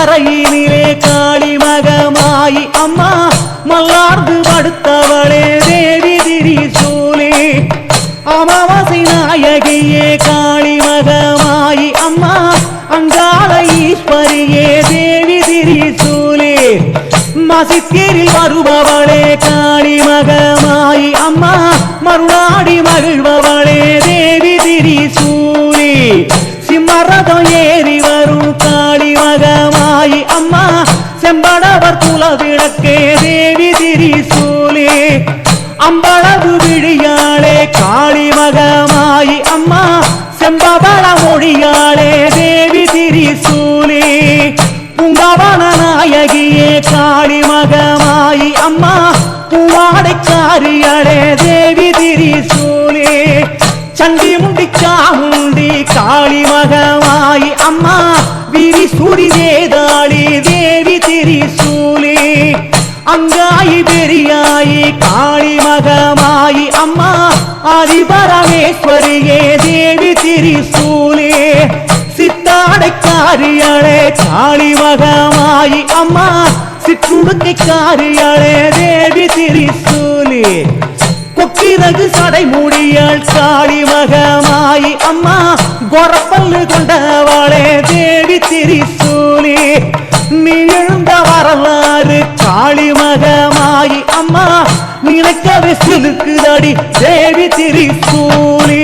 கரையினிலே காளி மகமாயி அம்மா மல்லார்ந்து படுத்தவளே தேவி திரி சூலே. அமாவாசை நாயகியே காளி மகமாயி அம்மா அங்காள ஈஸ்வரியே தேவி திரி சூலே. மசித்தேரில் வருபவளே காளி மகமாயி அம்மா மருளாடி மகிழ்பவளே தேவி திரி சூலே. சிம்மரதம் விளக்கே குலவிளக்கே தேவி திரிசூலி. அம்பளவு விழியாளே காளி மகமாயி அம்மா செம்பவள மொழியாளே தேவி திரிசூலி. பூங்கவன நாயகியே காளி மகமாயி அம்மா பூவாடைக்காரியாளே தேவி திரிசூலி. சண்டி அங்காயி பெரியாயி காளி மகமாயி அம்மா ஆதிபரமேஸ்வரியே தேவி திரிசூலே. சித்தாடைக்காரியாளே காளி மகமாயி அம்மா சிற்றுடுக்கைக்காரியாளே தேவி திரிசூலே. கொக்கிரகு சடை மூடியாள் காளி மகமாயி அம்மா கொரப்பல்லு கொண்டவளே தேவி திரிசூலே. நீ நினைக்கவே சிலுக்குதடி தேவி திரிசூலி.